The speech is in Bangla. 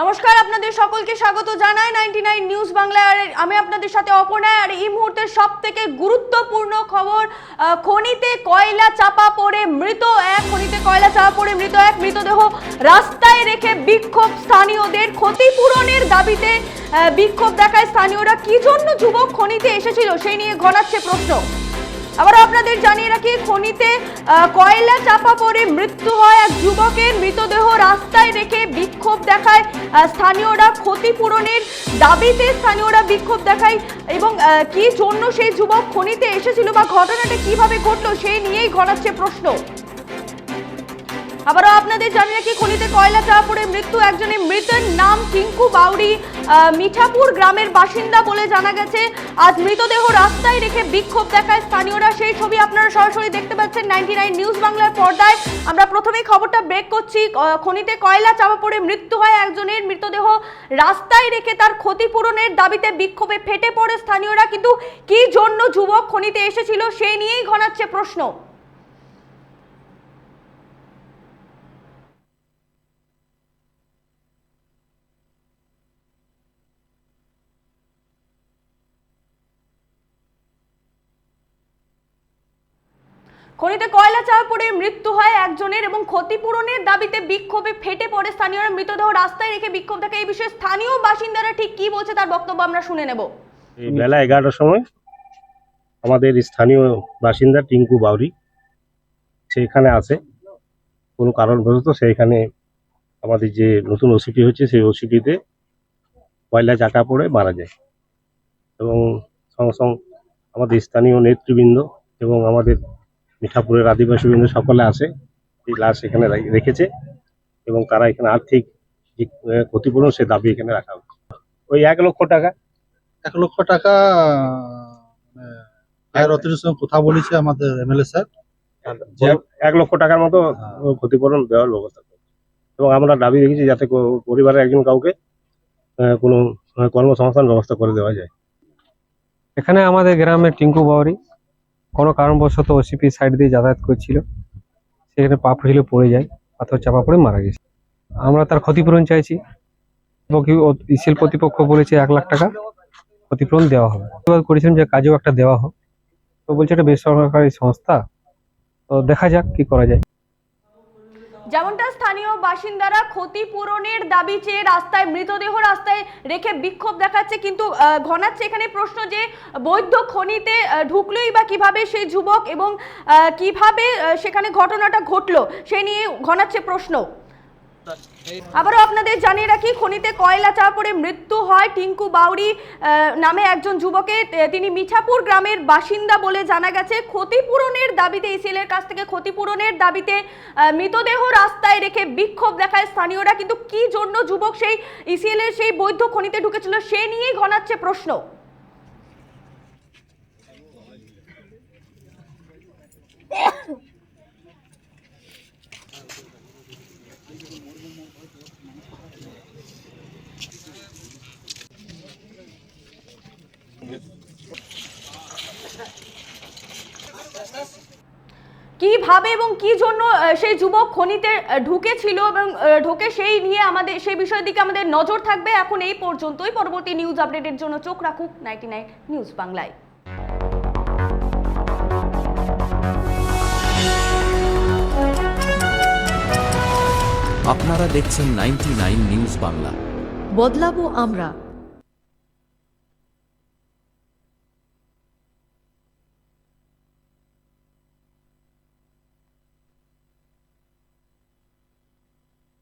নমস্কার, আপনাদের সকলকে স্বাগত জানাই নাইনটি নাইন নিউজ বাংলায় আর আমি আপনাদের সাথে অপর্ণায়, আর এই মুহূর্তের সব থেকে গুরুত্বপূর্ণ খবর খনিতে কয়লা চাপা পড়ে মৃত এক, খনিতে কয়লা চাপা পড়ে মৃত এক, মৃতদেহ রাস্তায় রেখে বিক্ষোভ স্থানীয়দের ক্ষতিপূরণের দাবিতে বিক্ষোভ দেখায় স্থানীয়রা। কি জন্য যুবক খনিতে এসেছিল সেই নিয়ে ঘনাচ্ছে প্রশ্ন। আবার আপনাদের জানিয়ে রাখি, খনিতে কয়লা চাপা পড়ে মৃত্যু হয় এক যুবকের। মৃতদেহ রাস্তায় রেখে বিক্ষোভ দেখায় স্থানীয়রা ক্ষতিপূরণের দাবিতে স্থানীয়রা বিক্ষোভ দেখায় এবং কি জন্য সেই যুবক খনিতে এসেছিল বা ঘটনাটা কীভাবে ঘটলো সেই নিয়েই ঘটাচ্ছে প্রশ্ন। আবারও আপনাদের জানিয়ে রাখি, খনিতে কয়লা চাপা পড়ে মৃত্যু, একজনের মৃতের নাম টিঙ্কু বাউরি মিঠাপুর গ্রামের বাসিন্দা বলে জানা গেছে, আজ মৃতদেহ রাস্তায় রেখে বিক্ষোভ দেখায় স্থানীয়রা। সেই ছবি আপনারা সরাসরি দেখতে পাচ্ছেন নাইনটি নাইন নিউজ বাংলার পর্দায়। আমরা প্রথমেই খবরটা ব্রেক করছি খনিতে কয়লা চাপা পড়ে মৃত্যু হয় একজনের। মৃতদেহ রাস্তায় রেখে তার ক্ষতিপূরণের দাবিতে বিক্ষোভে ফেটে পড়ে স্থানীয়রা। কিন্তু কি জন্য যুবক খনিতে এসেছিল, সেই নিয়েই ঘনাচ্ছে প্রশ্ন। খনিতে কয়লা চাপা পড়ে মৃত্যু হয় একজনের এবং ক্ষতিপূরণের দাবিতে বিক্ষোভে ফেটে পড়ে স্থানীয়রা মৃতদেহ রাস্তায় রেখে বিক্ষোভ দেখে এই বিষয়ে স্থানীয় বাসিন্দারা ঠিক কি বলছে তার বক্তব্য আমরা শুনে নেব। বেলা এগারোটার সময় আমাদের স্থানীয় বাসিন্দা টিঙ্কু বাউরি সেইখানে আছে। কোনো কারণবশত সেইখানে আমাদের যে নতুন ওসিপি হচ্ছে, সেই ওসিপিতে কয়লা চাকা পড়ে মারা যায়। এবং সঙ্গে সঙ্গে আমাদের স্থানীয় নেতৃবৃন্দ এবং আমাদের মিঠাপুরের আদিবাসীবৃন্দ সকলে আসে এই লাশ এখানে রেখেছে এবং তারা এখানে আর্থিক যে ক্ষতিপূরণ সে দাবি এখানে রাখা হচ্ছে। ওই এক লক্ষ টাকা। এক লক্ষ টাকা আয়ের অথরিটির সঙ্গে কথা বলেছে আমাদের এমএলএ স্যার। এক লক্ষ টাকার মতো ক্ষতিপূরণ দেওয়ার ব্যবস্থা এবং আমরা দাবি রেখেছি যাতে পরিবারের একজন কাউকে আহ, কোনো আহ, কর্মসংস্থান ব্যবস্থা করে দেওয়া যায়। এখানে আমাদের গ্রামে টিঙ্কু বাউরি। কোনো কারণবশত ওসিপি সাইড দিয়ে যাতায়াত করছিল। সেখানে পা ফুসলে পড়ে যায় পাথর চাপা পড়ে মারা গেছে। আমরা তার ক্ষতিপূরণ চাইছি। ইসিএল কর্তৃপক্ষ বলেছে এক লাখ টাকা ক্ষতিপূরণ দেওয়া হবে। প্রতিবাদ করেছিলাম যে কাজেও একটা দেওয়া হোক। তো বলছে এটা বেসরকারি সংস্থা। তো দেখা যাক কি করা যায়। যেমনটা স্থানীয় বাসিন্দারা ক্ষতিপূরণের দাবি চেয়ে রাস্তায়, মৃতদেহ রাস্তায় রেখে বিক্ষোভ দেখাচ্ছে, কিন্তু ঘনাচ্ছে এখানে প্রশ্ন যে বৈধ খনিতে ঢুকলোই বা কীভাবে সেই যুবক এবং কীভাবে সেখানে ঘটনাটা ঘটলো, সে নিয়ে ঘনাচ্ছে প্রশ্ন। আবারও আপনাদের জানিয়ে রাখি, খনিতে কয়লা চাপা পড়ে মৃত্যু হয় টিঙ্কু বাউরি নামে একজন যুবকের তিনি মিঠাপুর গ্রামের বাসিন্দা বলে জানা গেছে, ক্ষতিপূরণের দাবিতে ইসিএলের কাছ থেকে ক্ষতিপূরণের দাবিতে মৃতদেহ রাস্তায় রেখে বিক্ষোভ দেখায় স্থানীয়রা। কিন্তু কি জন্য যুবক সেই ইসিএলের সেই বৈধ খনিতে ঢুকেছিল, সে নিয়েই ঘনাচ্ছে প্রশ্ন। কীভাবে এবং কি জন্য সেই যুবক খনিতে ঢুকেছিল এবং ঢুকে সেই নিয়ে আমাদের সেই বিষয়ের দিকে আমাদের নজর থাকবে এখন এই পর্যন্তই। পরবর্তী নিউজ আপডেটের জন্য চোখ রাখুক নাইনটি নাইন নিউজ বাংলায়। আপনারা দেখছেন নাইনটি নিউজ বাংলা। বদলাবো আমরা।